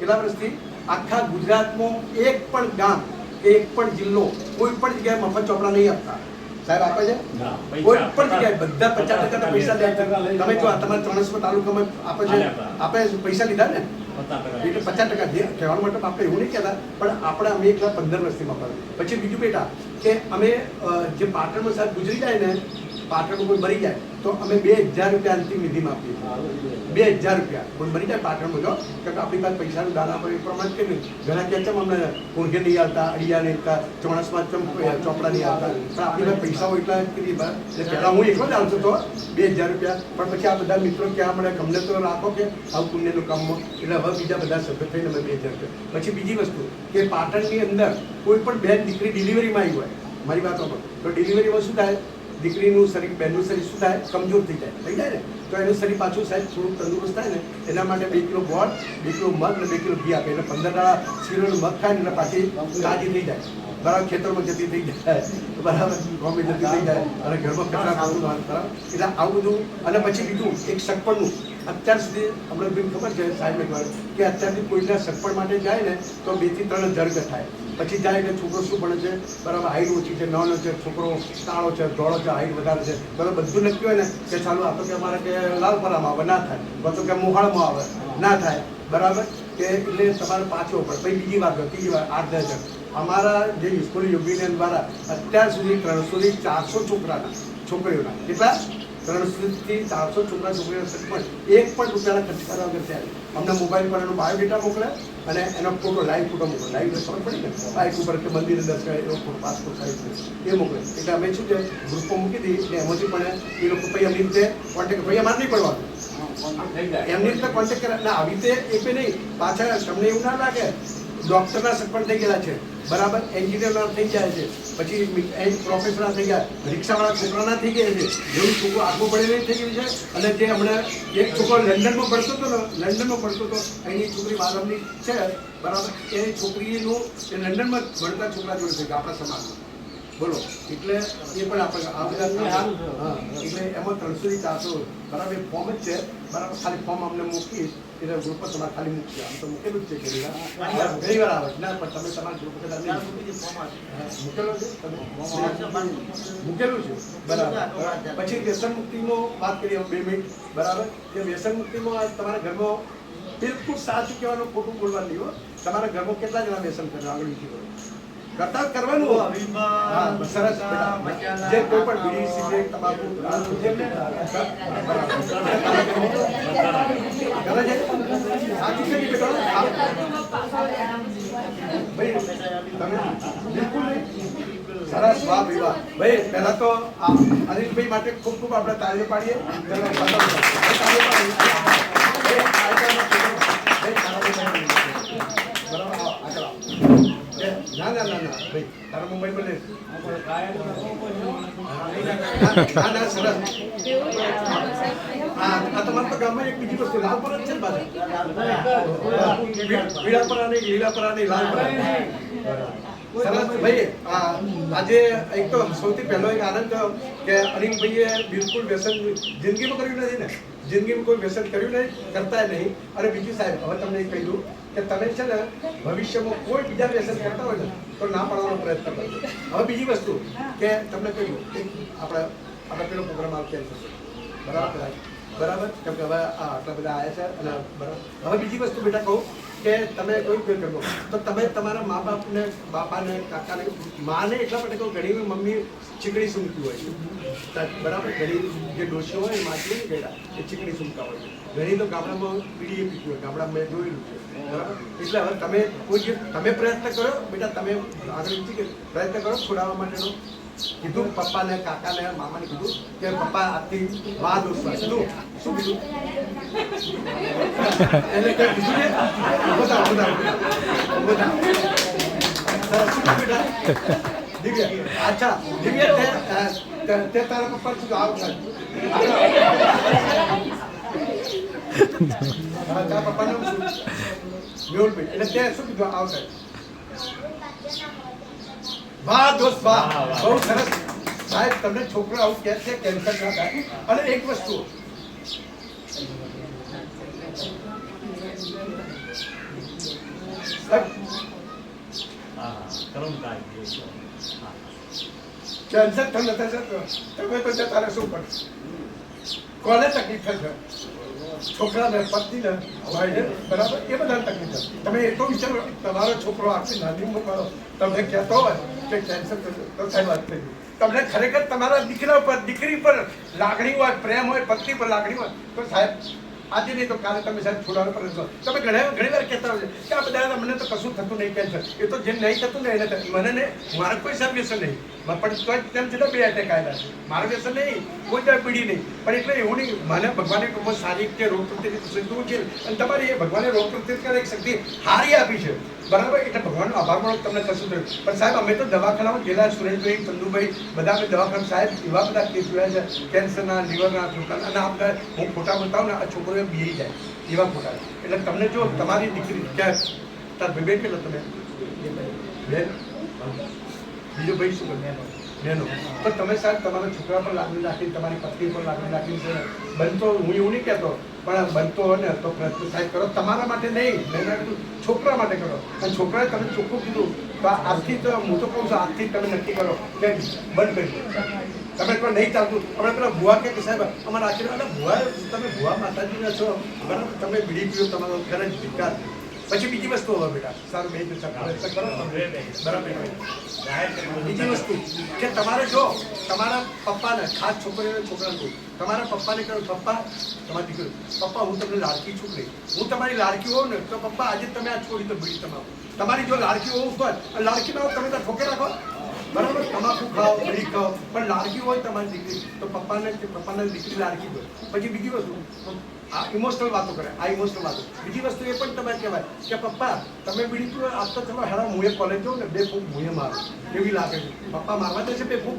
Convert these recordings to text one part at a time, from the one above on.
કેટલા વર્ષથી? આખા ગુજરાતમાં એક પણ ગામ કે એક પણ જિલ્લો કોઈ પણ જગ્યાએ મફત ચોપડા નહીં આપતા. સાહેબ આપે છે? કોઈ પણ જગ્યાએ બધા પચાસ ટકા પૈસા લે તમે જો તમારે ત્રણસો તાલુકામાં આપે છે આપે પૈસા લીધા ને? એટલે પચાસ ટકા જે કહેવાનો મતલબ આપણે એવું નહીં કહેતા પણ આપણે અમે એકલા પંદર વર્ષથી મફત. પછી બીજું બેટા કે અમે જે પાટણમાં સાહેબ ગુજરી જાય ને પાટણમાં કોઈ મરી જાય, તો અમે બે હજાર રૂપિયા અંતિમ વિધિમાં આપીએ. બે હજાર રૂપિયા. કોઈ મરી જાય પાટણ બધો કે આપણી પાસે પૈસાનું દાન આપે એ પ્રમાણે કે નહીં ઘણા કે ચમ અમને કોણગે નહીં આવતા અડિયા નહીં આવતા ચોણસમાં ચમ ચોપડા નહીં આવતા પણ આપણી પાસે પૈસા હોય એટલા કીધી એટલે પહેલાં હું એકલો જ આવતો હતો બે હજાર રૂપિયા. પણ પછી આ બધા મિત્રો ક્યાં મળે ગમને તો રાખો કે આવું પુણ્યનું કામમાં એટલે હવે બીજા બધા સભ્ય થઈને અમે બે હજાર રૂપિયા. પછી બીજી વસ્તુ, કે પાટણની અંદર કોઈ પણ બેન દીકરી ડિલિવરીમાં આવી હોય, મારી વાતો પર તો ડિલિવરીમાં શું થાય? દીકરીનું શરીર બહેનનું શરીર શું થાય? કમજોર થઈ જાય. થઈ જાય ને? તો એનું શરીર પાછું સાહેબ થોડુંક તંદુરસ્ત થાય ને, એના માટે બે કિલો ગોળ બે કિલો મગ અને બે કિલો ઘી આપે. એટલે પંદર દાડા શીરોનું મગ ખાય ને પાછી તાજી થઈ જાય. બરાબર, ખેતરમાં જતી થઈ જાય. બરાબર કોમી જતી થઈ જાય. અને ઘરમાં કચરા ખાવાનું બરાબર એટલે આવું બધું, અને પછી બીજું, એક સગપણનું અત્યાર સુધી અમને ખબર છે સાહેબ કે અત્યારથી કોઈના સગપણ માટે જાય ને, તો બેથી ત્રણ રૂપિયા થાય. પછી જાય એટલે છોકરો શું ભણે છે? બરાબર હાઈટ ઓછી છે નાનો છે, છોકરો કાળો છે, ધોળો છે હાઈટ વધારે છે. બરાબર બધું નક્કી હોય ને કે ચાલો આ તો કે અમારે કે લાલપરામાં આવે, ના થાય. બધું કે મોહાળમાં આવે, ના થાય. બરાબર? કે એટલે તમારે પાછો પડે. પછી બીજી વાત ત્રીજી વાત આઠ હજાર અમારા જે સ્કૂલ યુનિયન દ્વારા અત્યાર સુધી ત્રણસોથી ચારસો છોકરાના, છોકરીઓના. કેટલા? ત્રણસોથી ચારસો છોકરા છોકરીઓ સગપણ એક પણ રૂપિયાના ખર્ચ કરવા વગર થયા અમને મોબાઈલ પર એનો બાયોડેટા મોકલે અને એનો ફોટો લાઈવ ફોટો મોકલે લાઈવ ખબર પડી ને બાઇક ઉપર કે મંદિરે દર્શન એવો ફોટો પાસપોર્ટ સાઈઝ એ મોકલે એટલે અમે શું છે ગ્રુપમાં મૂકી દઈએ એટલે એમાંથી પણ એ લોકો ભાઈ એમની રીતે કોન્ટેક્ટ ભાઈ અમારે નહીં પડવાનું. એમની રીતે કોન્ટેક્ટ કરે એટલે આવી રીતે એ નહીં. પાછળ તમને એવું ના લાગે ડોક્ટરના સગપણ થઈ ગયેલા છે. બરાબર? એન્જિનિયરના થઈ જાય છે. પછી પ્રોફેસરના થઈ ગયા. રિક્ષાવાળા છોકરાના થઈ ગયા છે. જેવું છોકરો આગળ પડેલી થઈ ગયું છે. અને જે હમણાં એક છોકરો લંડનમાં ભણતો હતો ને લંડનમાં ભણતો હતો એની છોકરી બાલમની છે. બરાબર? એ છોકરીનું એ લંડનમાં ભણતા છોકરા જોડે થઈ ગયા આપણા સમાજમાં. બોલો. એટલે એ પણ આપણે આ બધા હા. એટલે એમાં ત્રણસો થી ચારસો બરાબર એ ફોર્મ જ છે બરાબર ખાલી ફોર્મ અમને મૂકીશ એટલે ગ્રુપ પર તમારે ખાલી મૂકશે આમ તો મૂકેલું જ છે ઘણી વાર આવે. ના પણ તમે તમારા ગ્રુપ પર મૂકેલો છે તમે મૂકેલું છે બરાબર પછી વ્યસન મુક્તિનો વાત કરીએ બે મિનિટ બરાબર કે વ્યસન મુક્તિમાં આજ તમારા ઘરમાં બિલકુલ સાચું કહેવાનું ખોટું બોલવાનું નહીં હો તમારા ઘરમાં કેટલા જણા વ્યસન કરે આગળ બોલો કરતા કરવાનું. સરસ. જે કોઈ પણ બીડી સિગરેટ તમાકુ કરે છે? સાચું છે કે ભાઈ, તમે બિલકુલ સરસ વાહ વિવાહ વાહ. ભાઈ પહેલા તો અનિલભાઈ માટે ખૂબ ખૂબ આપણે તાળીઓ પાડીએ પહેલા બતાવો. તાળીઓ પાડીએ. ભાઈ, આ રીતે ભાઈ, તાળીઓ પાડીએ. બરાબર આવો, આગળ આવો. એ, ના ના ના ના ભાઈ તારા મુંબઈ પર ના ના સરસ હા આ તમારા તો ગામમાં એક બીજી વસ્તુ લાલપરા જ છે ને પાછા પીળાપરા નહીં લીલાપરા નહીં લાલપરા સરસ ભાઈ આ આજે એક તો સૌથી પહેલો એક આનંદ થયો કે અનિલભાઈએ બિલકુલ વ્યસન જિંદગીમાં કર્યું નથી. ને જિંદગીમાં કોઈ વ્યસન કર્યું નહીં. કરતા નહીં અને બીજું સાહેબ હવે તમને કહી દઉં કે તમે છે ને ભવિષ્યમાં કોઈ બીજા વ્યસન કરતા હોય ને તો ના પાડવાનો પ્રયત્ન કરજો હવે બીજી વસ્તુ કે તમને કહ્યું કે આપણે આપણે પેલો પ્રોગ્રામ કેન્સલ બરાબર? બરાબર? કેમ કે હવે આ આટલા બધા આવ્યા છે અને બરાબર. હવે બીજી વસ્તુ બેટા કહું કે તમે કોઈ ફેર કરો તો તમે તમારા મા બાપને બાપાને કાકાને, માને એટલા માટે કહું, ઘણી મમ્મી ચીકણી સૂંઘતી હોય છે. બરાબર? ઘણી જે ડોસીઓ હોય એ માછી નહીં ગયેલા એ ચીકણી સૂંઘતા હોય છે. ઘણી તો ગામડામાં પીડીએ પીતી હોય. ગામડામાં મેં જોયેલું છે. એટલે હવે તમે કોઈ તમે પ્રયત્ન કરો બેટા તમે આગળ પ્રયત્ન કરો છોડાવવા માટેનો? કીધું પપ્પાને, કાકાને, મામાને કીધું કે પપ્પા, આજથી વાહ ઉઠવા કીધું? શું કીધું? એને કઈ કીધું ને? બધા બધા બધા બેટા? અચ્છા, દિવ્ય, તે તારા પપ્પા શું આવ. મારા ચાર પપ્પાનું મ્યુટ એટલે શું કીધું? આવશે. વાહ દોસ્ત વાહ. બહુ સરસ. સાહેબ તમને છોકરો આવું કેન્સર ના અને એક વસ્તુ. કેન્સર તમને તમે તો જતા શું પડશે કોને તકલીફ થશે? છોકરાને પત્નીને ભાઈને બરાબર? એ બધા તકલીફ તમે એટલો વિચારો તમારો છોકરો આખી નાની ઉંમરનો તમને કહેતો હોય કે કેન્સર તો સાહેબ વાત થઈ તમને ખરેખર તમારા દીકરા ઉપર, દીકરી પર લાગણી હોય, પ્રેમ હોય, પત્ની પર લાગણી હોય, તો સાહેબ આજે નહીં તો કાલે તમે સાહેબ છોડાવવાનો પ્રયત્ન કરો. તમે ઘણા ઘણી વાર કહેતા હોય કે આ બધા મને તો કશું થતું નહીં કેન્સર એ તો જેમ નહીં થતું ને એને મને ને મારે કોઈ સાહેબ વ્યસન નહીં પણ તો તેમ છતાં બે એટેક આવેલા છે. મારું વ્યસન નહીં. કોઈ દાડો પીડી નહીં. પણ એટલે એવું નહીં. મને ભગવાને બહુ સારી રીતે રોગ પ્રતિકારક શક્તિ છે અને તમારી એ ભગવાને રોગ એક શક્તિ હારી આપી છે. બરાબર, એટલે ભગવાનનો આભાર પણ તમને કશું થયું. પણ સાહેબ, અમે તો દવાખાનામાં ગયેલા સુરેશભાઈ ચંદુભાઈ બધા અમે દવાખાના સાહેબ, એવા બધા કેસ જોયા છે. કેન્સરના, લીવરના છોકરાના અને આ બધા હું ફોટા બતાવું ને આ છોકરો બી જાય, એવા ફોટા એટલે તમને જો તમારી દીકરી ક્યાં તાર ભાઈ, બેન કેટલો તમે? બેન? બીજો ભાઈ શું કરે? બેનો. તો તમે સાહેબ, તમારા છોકરા પર લાગણી રાખી તમારી પત્ની પર લાગણી રાખી બનતો હું એવું નહીં કહેતો. પણ બનતો ને, તો પ્રયત્ન સાહેબ કરો. તમારા માટે નહીં, મેં છોકરા માટે કરો. અને છોકરાએ તમે ચોખ્ખું કીધું, તો આજથી તો હું તો કહું છું, આજથી તમે નક્કી કરો કે બંધ કરી. તમે પણ નહીં ચાલતું. અમે પેલા ભુવા કે સાહેબ, અમારા આશીર્વાદ ભુવા તમે ભુવા માતાજીના છો. બરાબર? તમે બીડી પીઓ, તમારો ઘરે જ વિકાર પછી બીજી વસ્તુ હવે બેટા. સારું, બે બીજી વસ્તુ કે તમારે જો તમારા પપ્પાને, ખાસ છોકરીઓને છોકરાને તમારા પપ્પાને કહ્યું, પપ્પા, તમારી દીકરી, પપ્પા, હું તમને લાડકી છું નહીં? હું તમારી લાડકી હોઉં ને, તો પપ્પા, આજે તમે આ છોડી તો બીડી તમારું. તમારી જો લાડકી હોય અને લાડકી ના તમે તો ઠોકે રાખો. બરાબર? તમાકુ ખાઓ બીડી ખાઓ, પણ લાડકી હોય તમારી દીકરી, તો પપ્પાને કે પપ્પાને દીકરી લાડકી હોય. પછી બીજી વસ્તુ, આ ઇમોશનલ વાતો કરે, આ ઇમોશનલ વાતો. બીજી વસ્તુ એ પણ તમે કહેવાય કે પપ્પા, તમે બીડી પીવો આજ તો ચલો હેરા હું કોલેજ જો ને બે ફૂક મુએ મારો. એવી લાગે છે? પપ્પા મારવા દેશે બે ફૂક?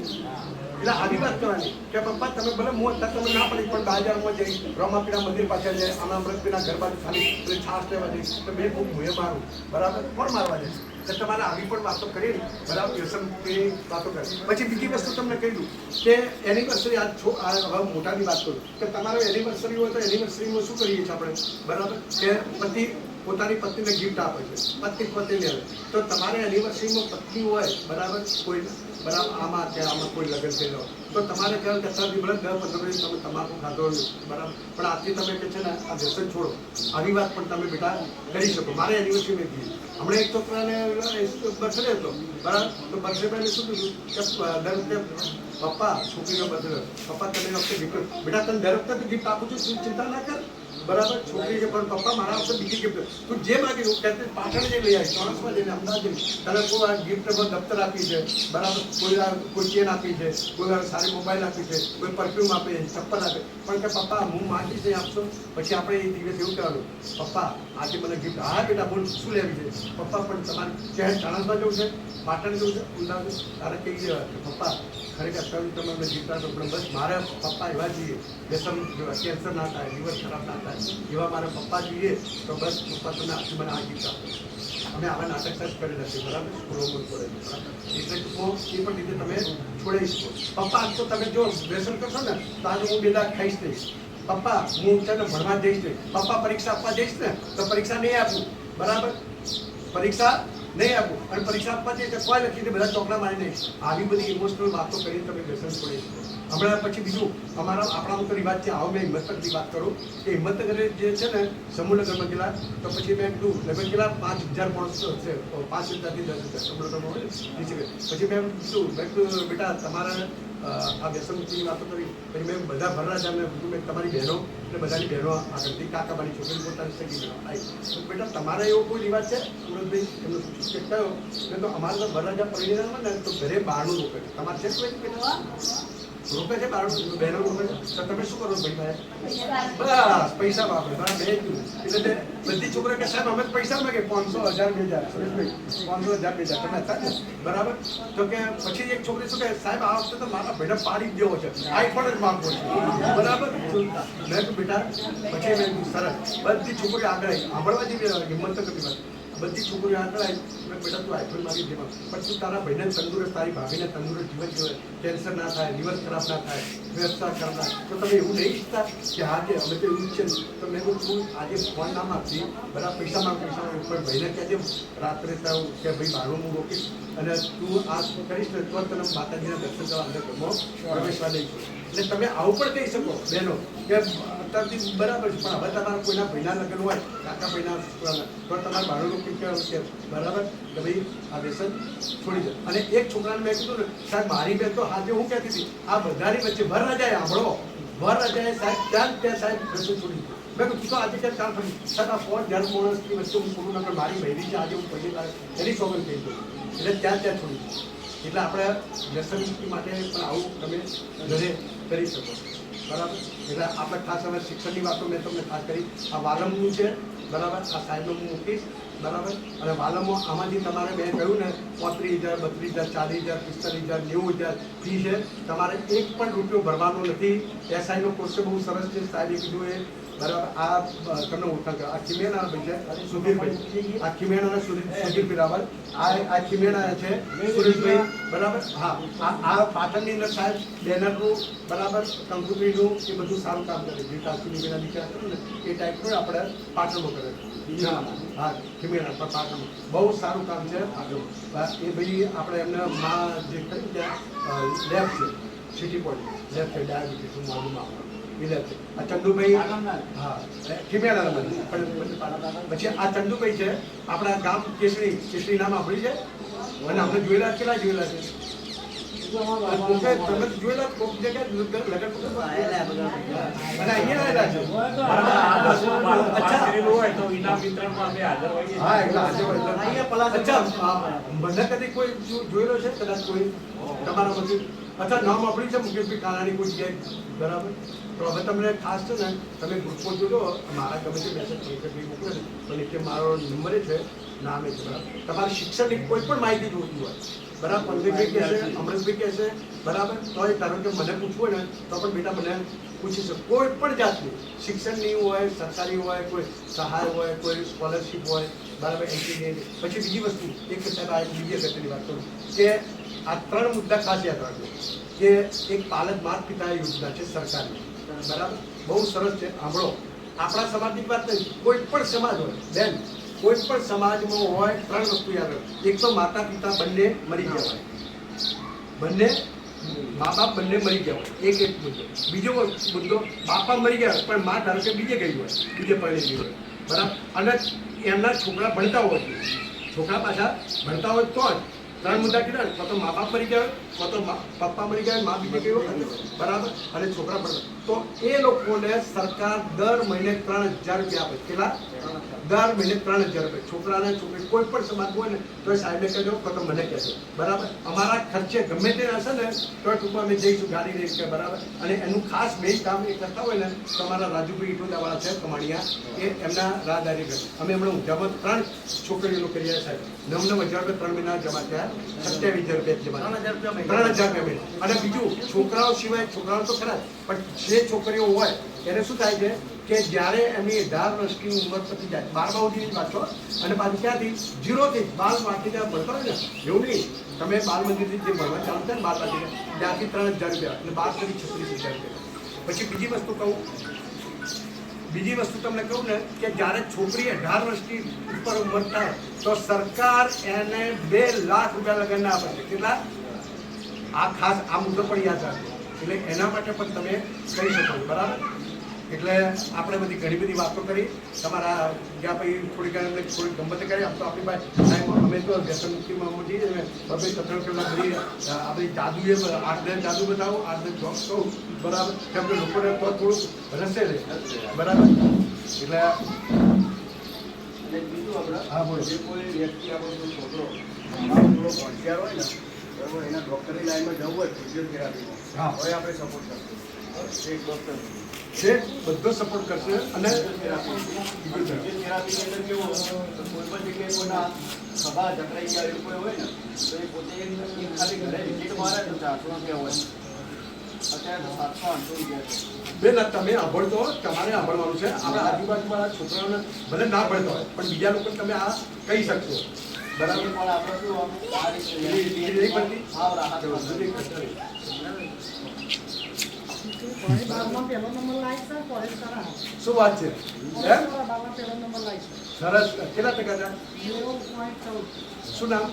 એટલે આવી વાત કરવાની કે પપ્પા, તમે ભલે હું અત્યારે તમે ના પડી, પણ બાજારમાં જઈ, રમાપીડા મંદિર પાછળ જાય, આના અમૃતપીના ઘર બાજુ ખાલી છાશ લેવા જઈશ તો બે ફૂક મુએ મારું. બરાબર? કોણ મારવા જશે? તો તમારે આવી પણ વાતો કરી બરાબર? વ્યસનની વાતો કરી પછી બીજી વસ્તુ તમને કહી દઉં કે એનિવર્સરી આ છો આ હવે મોટાની વાત કરું. કે તમારો એનિવર્સરી હોય તો એનિવર્સરીમાં શું કરીએ છીએ આપણે? બરાબર? કે પતિ પોતાની પત્નીને ગિફ્ટ આપે છે. પત્ની પત્ની આપે. તો તમારે એનિવર્સરીમાં પત્ની હોય, બરાબર? કોઈ બરાબર? આમાં કે આમાં કોઈ લગ્ન થયેલો. તો તમારે કહેવાય કે અત્યારથી મળે દસ પંદર મિનિટ તમે તમાકુ ખાધો બરાબર? પણ આજથી તમે કે છે ને, આ વ્યસન છોડો. આવી વાત પણ તમે બેટા કરી શકો. મારે એનિવર્સરી મેં કીધી હમણાં એક છોકરાને બર્થડે હતો. બરાબર? તો બર્થડે પહેલે શું કીધું? કે દર પપ્પા છોકરીનો બર્થડે પપ્પા, તમે વખતે ગિફ્ટ બેટા, તને દર વખતે ગિફ્ટ આપું છું, ચિંતા ના કર. બરાબર? છોકરી છે, પણ પપ્પા મારા વખતે બીજી ગિફ્ટ તું જે માગી, હું કહેતી પાટણ જઈ લઈ આવી ચોરસમાં જઈને અમદાવાદ જઈને તને કોઈ આ પર દફતર આપી છે, બરાબર? કોઈ કોઈ ચેન આપી છે, કોઈ વાર સારી મોબાઈલ આપી છે, કોઈ પરફ્યુમ આપે ચપ્પલ આપે પણ કે પપ્પા, હું માગીશ નહીં આપશો, પછી આપણે એ દિવસ એવું કહેવાનું, પપ્પા આજે મને ગિફ્ટ હા બેટા બોલ, શું લેવી છે? પપ્પા પણ તમારે ક્યાં ચાણસમાં જવું છે, પાટણ જવું છે અમદાવાદ તારે કહી દેવા કે પપ્પા, ખરેખર અત્યારે તમે મને ગિફ્ટ આપો, પણ બસ મારે પપ્પા એવા જોઈએ વ્યસન કેન્સર ના થાય લીવર ખરાબ ના થાય, એવા મારા પપ્પા જોઈએ, તો બસ પપ્પા તમે આજે મને આ ગિફ્ટ આપો. અમે આવા નાટક જ કરી નથી બરાબર? પ્રોમોટ પડે એટલે કહો, એ પણ રીતે તમે છોડી શકો. પપ્પા, આજ તો તમે જો વ્યસન કરશો ને, તો આજે હું બેદા ખાઈશ નહીં. પપ્પા, હું છે ને ભણવા જઈશ ને, પપ્પા પરીક્ષા આપવા જઈશ ને, તો પરીક્ષા નહીં આપું. બરાબર? પરીક્ષા નહીં આપું. અને પરીક્ષા આપવા જઈએ તો કોઈ લખી દે બધા ચોકડા મારી નહીં આવી બધી ઇમોશનલ વાતો કરીને તમે વ્યસન છોડી શકો હમણાં પછી બીજું, અમારા આપણા તો રિવાજ છે, આવો મેં હિંમતનગરની વાત કરું. કે હિંમતનગર જે છે ને સમૂહનગરમાં ગયેલા, તો પછી મેં કીધું લગ્ન ગયેલા પાંચ હજાર માણસો છે, પાંચ હજારથી દસ હજાર સમૂહનગરમાં હોય પછી મેં કીધું, મેં બેટા, તમારે આ વ્યસનમુક્તિની વાતો કરી. પછી મેં બધા ભરરાજા મેં કીધું મેં તમારી બહેનો અને બધાની બહેનો આગળથી કાકા મારી છોકરી પોતાની સગી આવી બેટા, તમારે એવો કોઈ રિવાજ છે? સુરતભાઈ એમનો પૂછ્યું કે કયો? મેં તો અમારે તો ભરરાજા પરિણામ હોય ને, તો ઘરે બહારનું રોકે તમારે છે કોઈ રોકે છે બહારનું બહેનો રૂપે છે? તો તમે શું કરો ભાઈ બસ પૈસા વાપરે. બરાબર બે એટલે તે બધી છોકરા કે સાહેબ અમે પૈસા માગે. પાંચસો હજાર બે હજાર. સુરેશભાઈ પાંચસો હજાર બે હજાર. તમે હતા ને બરાબર? તો કે પછી એક છોકરી શું કે સાહેબ આ વખતે તો મારા બેટા પાડી દેવો છે. આઈફોન જ માગો છે. બરાબર? મેં બેટા પછી મેં સરસ. બધી છોકરી આગળ આવી. સાંભળવા જેવી હિંમત તો કરી વાત બધી છોકરીઓ આવી મેં બેટા તું આઈફોન માંગી દેવા પણ તું તારા ભાઈને તંદુરસ્ત તારી ભાભીને તંદુરસ્ત જીવન જીવે. કેન્સર ના થાય લીવર ખરાબ ના થાય વ્યવસ્થા ખરાબ ના તો તમે એવું નહીં ઈચ્છતા કે હા કે અમે તો એવું છે. તો મેં કહું તું આજે ફોન ના માગતી બરાબર પૈસા માંગ પૈસા માંગ. પણ ભાઈને કહેજે રાત્રે તારું કે ભાઈ મારું હું રોકીશ. અને તું આ કરીશ ને તો તને માતાજીના દર્શન કરવા અંદર પ્રવેશવા દઈશ. એટલે તમે આવું પણ કહી શકો બહેનો કે અત્યારથી બરાબર છે. પણ હવે તમારા કોઈના ભાઈના લગ્ન હોય, કાકા ભાઈના છોકરાના, તો તમારે કેમ કહેવાનું કે બરાબર? કે ભાઈ, આ વ્યસન છોડી દે. અને એક છોકરાને મેં કીધું ને, સાહેબ, મારી બેન તો આજે હું કહેતી હતી, આ બધાની વચ્ચે ભર રજાએ આંભળો ભર રજાએ સાહેબ, ત્યાં ત્યાં સાહેબ વ્યસન છોડી દીધું. મેં કીધું તો આજે ક્યાં કામ કર્યું સાહેબ, આ ફોન જ્યારે માણસની વચ્ચે હું પૂરું નગર મારી બહેરી છે, આજે હું પહેલી વાર એની સોગન કહી દઉં. એટલે ત્યાં ત્યાં છોડી એટલે આપણે વ્યસન માટે પણ આવું તમે ઘરે કરી શકો બરાબર? એટલે આપણે ખાસ હવે શિક્ષણની વાતો મેં તમને ખાસ કરી. આ વાલમનું છે, બરાબર? આ સાહેબનું હું મૂકીશ બરાબર? અને વાલમો આમાંથી તમારે મેં કહ્યું ને, પાંત્રીસ હજાર, બત્રીસ હજાર, ચાલીસ હજાર, પિસ્તાલીસ હજાર, નેવું હજાર ફી છે. તમારે એક પણ રૂપિયો ભરવાનો નથી. એસઆઈનો કોર્સ બહુ સરસ છે. સાહેબે કીધું એ બરાબર? આ તમને ઓળખાણ કરો આ ખીમેના ભાઈ છે, સુધીરભાઈ. આ ખીમેના સુધીર સુધીર બિરાવલ આ આ ખીમેના છે, સુરેશભાઈ, બરાબર? હા. આ પાટણની અંદર સાહેબ બેનરનું, બરાબર કંકુત્રીનું એ બધું સારું કામ કરે જે કાશી બેના દીકરા કરે ને, એ ટાઈપનું આપણે પાટણમાં કરે હા, ખીમેના પર પાટણમાં. બહુ સારું કામ છે. એ ભાઈ આપણે એમને માં જે કહ્યું ત્યાં લેફ્ટ છે, સિટી પોઈન્ટ લેફ્ટ છે ડાયાબિટીસનું લેબ છે આ ચંદુભાઈ હા ફિમેલ પણ પછી આ ચંદુભાઈ છે આપણા ગામ કેસરી કેસરી નામ આપણી છે. અને આપણે જોયેલા કેટલા જોયેલા છે? તમે એટલે હોય. અચ્છા નામ આપણી છે મુકેશભાઈ કાનાણી કોઈ જગ્યાએ બરાબર તો હવે તમને ખાસ છે ને તમે ગ્રુપો જોજો મારા ગમે તે મેસેજ ને તો મારો નંબર છે નામે છે બરાબર તમારે શિક્ષણની કોઈ પણ માહિતી જોઈતી હોય બરાબર પંકજભાઈ કહેશે બી કહેશે બરાબર? તો એ ધારો કે મને પૂછવું ને, તો પણ બેટા મને પૂછી શકો કોઈ પણ જાતની શિક્ષણની હોય, સરકારી હોય, કોઈ સહાય હોય, કોઈ સ્કોલરશિપ હોય, બરાબર એન્જિનિયરિંગ પછી બીજી વસ્તુ એક સાહેબ બીજી અગત્યની વાત કરું. કે આ ત્રણ મુદ્દા ખાસ યાદ રાખજો. કે એક પાલક માત પિતા યોજના છે સરકારની. બરાબર? બહુ સરસ છે. સાંભળો. આપણા સમાજની વાત નહીં. કોઈ પણ સમાજ હોય, બેન કોઈ પણ સમાજમાં હોય ત્રણ વસ્તુ યાદ રાખો એક તો માતા પિતા બંને મરી ગયા હોય. બંને મા બાપ બંને મરી ગયા હોય. એક એક મુદ્દો. બીજો મુદ્દો બાપા મરી ગયા પણ મા ધારો કે બીજે ગઈ હોય બીજે પરણી ગઈ હોય. બરાબર? અને એમના છોકરા ભણતા હોય. છોકરા પાછા ભણતા હોય તો જ ત્રણ મુદ્દા કીધા ને. તો મા બાપ મરી ગયા હોય, તો પપ્પા મરી ગયા મા બીજે ગઈ હોય. બરાબર? અને છોકરા ભણતા તો એ લોકોને સરકાર દર મહિને ત્રણ હજાર રૂપિયા આપે. કેટલા? દર મહિને ત્રણ હજાર રૂપિયા. છોકરાને છોકરી કોઈ પણ સમાજ હોય ને તો એ સાહેબને કહેજો તો મને કહેજો. બરાબર? અમારા ખર્ચે ગમે તે હશે ને તો ટૂંકમાં અમે જઈશું ગાડી લઈ કે બરાબર? અને એનું ખાસ મેઇન કામ એ કરતા હોય ને તો અમારા રાજુભાઈ ઇટોદાવાળા છે કમાણિયા એ એમના રાહદારી કરે. અમે હમણાં ઊંઝામાં ત્રણ છોકરીઓનું કરીએ સાહેબ. નવ નવ હજાર રૂપિયા ત્રણ મહિના જમા થયા સત્યાવીસ હજાર રૂપિયા જમા ત્રણ હજાર રૂપિયા. અને બીજું છોકરાઓ સિવાય છોકરાઓ તો ખરા પણ જે છોકરીઓ હોય એને શું થાય છે? કે જ્યારે એમની અઢાર વર્ષની ઉંમર પતી જાય, બાર સુધીની વાત અને પાછી ક્યાંથી? જીરોથી બાલ વાટિકા ભણતા હોય ને? એવું નહીં. તમે બાલ મંદિરથી જે ભણવા ચાલુ થાય ને બાલ વાટિકા ત્યાંથી ત્રણ હજાર રૂપિયા અને બાર સુધી છત્રીસ હજાર રૂપિયા. પછી બીજી વસ્તુ કહું. બીજી વસ્તુ તમને કહું ને કે જ્યારે છોકરી અઢાર વર્ષની ઉપર ઉંમર થાય, તો સરકાર એને બે લાખ રૂપિયા લગનના આપે છે. કેટલા? આ ખાસ આ મુદ્દો પણ યાદ રાખજો. એટલે એના માટે પણ તમે કરી શકો બરાબર? એટલે આપણે બધી ઘણી બધી વાતો કરી. તમારા જ્યાં પછી થોડીક થોડીક ગમત કરી આમ તો આપણી પાસે ટાઈમ અમે તો વ્યસન મુક્તિમાં જઈએ બબે ત્રણ કલાક બધી આ બધી જાદુ એ આઠ દસ જાદુ બતાવો આઠ દસ જોબ કહું. બરાબર? કેમ કે લોકોને તો થોડુંક રસે રહે બરાબર? એટલે આપણે હા, બોલો. જે કોઈ વ્યક્તિ આપણો છોકરો થોડો હોશિયાર હોય ને બરાબર એના ડૉક્ટરની લાઈનમાં જવું હોય ફિઝિયોથેરાપીમાં હા. હવે આપણે સપોર્ટ કરશું. એક ડૉક્ટર છે બધો સપોર્ટ કરશે અને સભા જકરાઈ ગયા એવું કોઈ હોય ને તો એ પોતે ખાલી ઘરે વિઝિટ મારે તો ચારસો રૂપિયા હોય બેન તમે સાંભળતો તમારે સાંભળવાનું છે આપણા આજુબાજુવાળા છોકરાઓને ભલે ના ભણતા હોય પણ બીજા લોકો તમે આ કહી શકશો બરાબર પણ આપણે શું આ રીતે નહીં બનતી? હાવ રાહત શું વાત છે? સરસ. કેટલા ટકા પોઈન્ટ શું નામ?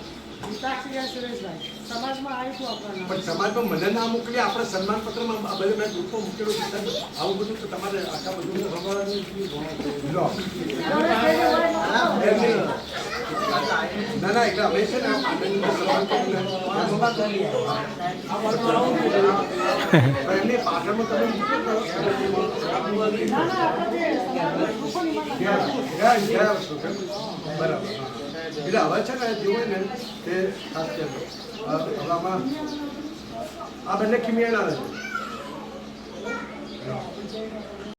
છું પણ સમાજમાં મને ના મોકલી આપણે સન્માન પત્રમાં આ બધે મેં ગ્રુપમાં મૂકેલું છે. આવું બધું તો તમારે આખા બધું. ના ના એટલે અમે છે ને આનંદનું ને, એમની પાછળમાં તમે ગયા- છે. બરાબર એટલે હવે છે ને જોવે ને તે ખાસ ધ્યાન રાખો. હવે આમાં આ બંને ખીમિયાણા છે